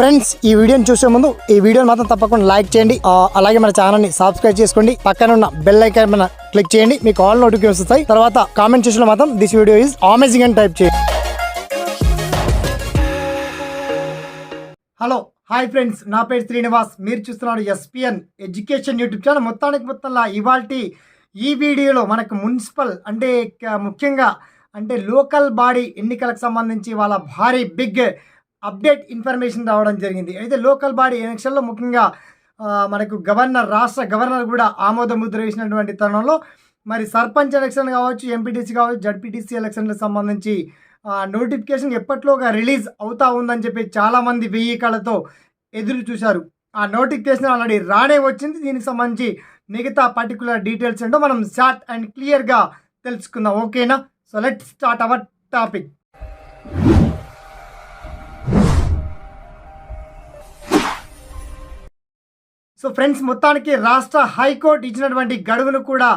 Friends ఈ వీడియోని చూసే ముందు ఈ వీడియోని మాత్రం తప్పకుండా లైక్ చేయండి. అలాగే మన ఛానల్ని సబ్స్క్రైబ్ చేసుకోండి. పక్కన ఉన్న బెల్ ఐకాన్ మన క్లిక్ చేయండి. మీకు ఆల్ నోటిఫికేషన్ వస్తాయి. తర్వాత కామెంట్ చేసిన మాత్రం దిస్ వీడియో ఈజ్ అమేజింగ్ అని టైప్ చేయండి. Hello hi friends. నా పేరు శ్రీనివాస్. మీరు చూస్తున్నారు ఎస్పిఎన్ ఎడ్యుకేషన్ యూట్యూబ్ ఛానల్. మొత్తానికి మొత్తంలా ఇవాల్టి ఈ వీడియోలో మనకు మున్సిపల్ అంటే ముఖ్యంగా అంటే లోకల్ బాడీ ఎన్నికలకు సంబంధించి వాళ్ళ భారీ బిగ్ అప్డేట్ ఇన్ఫర్మేషన్ రావడం జరిగింది. అయితే లోకల్ బాడీ ఎలక్షన్లో ముఖ్యంగా మనకు గవర్నర్ రాష్ట్ర గవర్నర్ కూడా ఆమోద ముద్ర వేసినటువంటి తరుణంలో మరి సర్పంచ్ ఎలక్షన్ కావచ్చు ఎంపీటీసీ కావచ్చు జడ్పీటీసీ ఎలక్షన్లకు సంబంధించి నోటిఫికేషన్ ఎప్పట్లోగా రిలీజ్ అవుతా ఉందని చెప్పి చాలామంది వెయ్యి కళ్ళతో ఎదురు చూశారు. ఆ నోటిఫికేషన్ ఆల్రెడీ రానే వచ్చింది. దీనికి సంబంధించి మిగతా పర్టికులర్ డీటెయిల్స్ ఏంటో మనం షార్ట్ అండ్ క్లియర్గా తెలుసుకుందాం. ఓకేనా? So let start our topic. So friends మొత్తానికి రాష్ట్ర హైకోర్టు ఇచ్చినటువంటి గడువును కూడా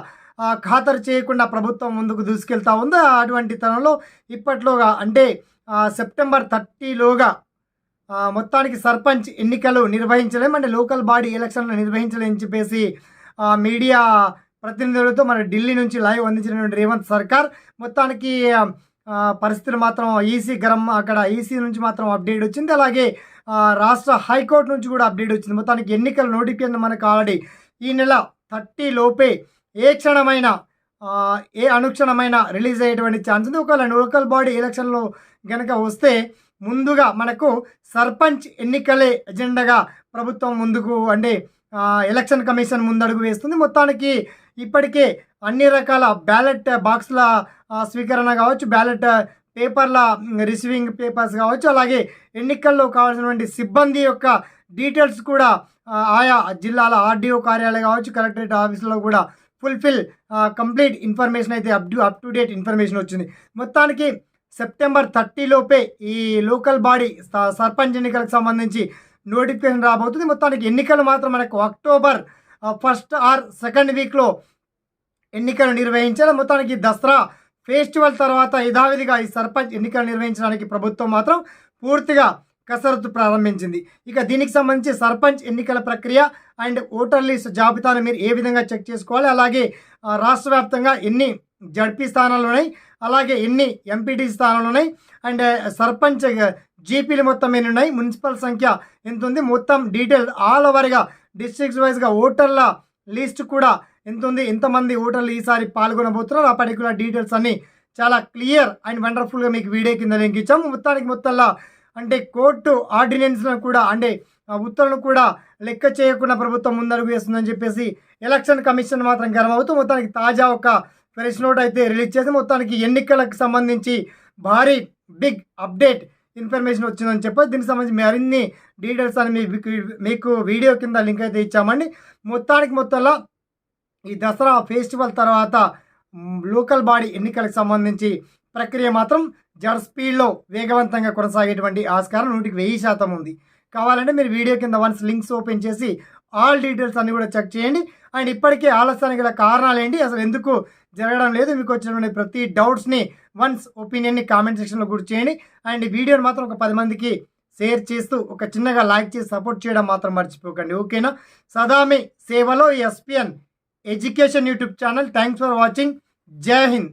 ఖాతరు చేయకుండా ప్రభుత్వం ముందుకు దూసుకెళ్తా ఉంది. అటువంటి తరంలో ఇప్పట్లోగా అంటే సెప్టెంబర్ థర్టీలోగా మొత్తానికి సర్పంచ్ ఎన్నికలు నిర్వహించలేం. అంటే లోకల్ బాడీ ఎలక్షన్లు నిర్వహించలేని చెప్పేసి మీడియా ప్రతినిధులతో మన ఢిల్లీ నుంచి లైవ్ అందించినటువంటి రేవంత్ సర్కార్. మొత్తానికి పరిస్థితులు మాత్రం ఈసీ గరం అక్కడ ఈసీ నుంచి మాత్రం అప్డేట్ వచ్చింది. అలాగే రాష్ట్ర హైకోర్టు నుంచి కూడా అప్డేట్ వచ్చింది. మొత్తానికి ఎన్నికల నోటిఫికేషన్ మనకు ఆల్రెడీ. ఈ నెల థర్టీ లోపే ఏ క్షణమైన ఏ అనుక్షణమైన రిలీజ్ అయ్యేటువంటి ఛాన్స్ ఉంది. ఒకవేళ లోకల్ బాడీ ఎలక్షన్లో కనుక వస్తే ముందుగా మనకు సర్పంచ్ ఎన్నికలే ఎజెండాగా ప్రభుత్వం ముందుకు అంటే ఎలక్షన్ కమిషన్ ముందడుగు వేస్తుంది. మొత్తానికి ఇప్పటికే అన్ని రకాల బ్యాలెట్ బాక్స్ల స్వీకరణ కావచ్చు బ్యాలెట్ పేపర్ల రిసీవింగ్ పేపర్స్ కావచ్చు అలాగే ఎన్నికల్లో కావాల్సినటువంటి సిబ్బంది యొక్క డీటెయిల్స్ కూడా ఆయా జిల్లాల ఆర్డీఓ కార్యాలయం కావచ్చు కలెక్టరేట్ ఆఫీసులో కూడా ఫుల్ఫిల్ కంప్లీట్ ఇన్ఫర్మేషన్ అయితే up up to date information వచ్చింది. మొత్తానికి సెప్టెంబర్ థర్టీ లోపే ఈ లోకల్ బాడీ సర్పంచ్ ఎన్నికలకు సంబంధించి నోటిఫికేషన్ రాబోతుంది. మొత్తానికి ఎన్నికలు మాత్రం మనకు అక్టోబర్ ఫస్ట్ ఆర్ సెకండ్ వీక్లో ఎన్నికలు నిర్వహించాలి. మొత్తానికి దసరా ఫెస్టివల్ తర్వాత యథావిధిగా ఈ సర్పంచ్ ఎన్నికలు నిర్వహించడానికి ప్రభుత్వం మాత్రం పూర్తిగా కసరత్తు ప్రారంభించింది. ఇక దీనికి సంబంధించి సర్పంచ్ ఎన్నికల ప్రక్రియ అండ్ ఓటర్ లిస్ట్ జాబితాను మీరు ఏ విధంగా చెక్ చేసుకోవాలి? అలాగే రాష్ట్ర వ్యాప్తంగా ఎన్ని జడ్పీ స్థానాలు ఉన్నాయి? అలాగే ఎన్ని ఎంపీటీ స్థానాలు ఉన్నాయి? అండ్ సర్పంచ్ జీపీలు మొత్తం ఎన్ని ఉన్నాయి? మున్సిపల్ సంఖ్య ఎంత ఉంది మొత్తం డీటెయిల్ ఆల్ ఓవర్గా డిస్ట్రిక్ట్స్ వైజ్గా ఓటర్ల లిస్ట్ కూడా ఎంత ఉంది ఎంతమంది ఓటర్లు ఈసారి పాల్గొనబోతున్నారు. ఆ పర్టికులర్ డీటెయిల్స్ అన్ని చాలా క్లియర్ అండ్ వండర్ఫుల్గా మీకు వీడియో కింద లింక్ ఇచ్చాము మొత్తానికి మొత్తంలో అంటే కోర్టు ఆర్డినెన్స్ను కూడా అంటే ఆ ఉత్తర్వులను కూడా లెక్క చేయకుండా ప్రభుత్వం ముందడుగు వేస్తుందని చెప్పేసి ఎలక్షన్ కమిషన్ మాత్రం గర్వమవుతూ మొత్తానికి తాజా ఒక ప్రెస్ నోట్ అయితే రిలీజ్ చేసి మొత్తానికి ఎన్నికలకు సంబంధించి భారీ బిగ్ అప్డేట్ ఇన్ఫర్మేషన్ వచ్చిందని చెప్పి దీనికి సంబంధించి మరిన్ని డీటెయిల్స్ అని మీకు మీకు వీడియో కింద లింక్ అయితే ఇచ్చామండి. మొత్తానికి మొత్తంలో ఈ దసరా ఫెస్టివల్ తర్వాత లోకల్ బాడీ ఎన్నికలకు సంబంధించి ప్రక్రియ మాత్రం జడ్ స్పీడ్లో వేగవంతంగా కొనసాగేటువంటి ఆస్కారం నూటికి వెయ్యి శాతం ఉంది. కావాలంటే మీరు వీడియో కింద వన్స్ లింక్స్ ఓపెన్ చేసి ఆల్ డీటెయిల్స్ అన్ని కూడా చెక్ చేయండి. అండ్ ఇప్పటికే ఆలస్యానికి గల కారణాలు ఏంటి? అసలు ఎందుకు జరగడం లేదు? మీకు వచ్చినటువంటి ప్రతి డౌట్స్ని వన్స్ ఒపీనియన్ని కామెంట్ సెక్షన్లో గుర్తు చేయండి. అండ్ ఈ వీడియోని మాత్రం ఒక పది మందికి షేర్ చేస్తూ ఒక చిన్నగా లైక్ చేసి సపోర్ట్ చేయడం మాత్రం మర్చిపోకండి. ఓకేనా? సదామి సేవలో SPN. Education YouTube channel. Thanks for watching Jai Hind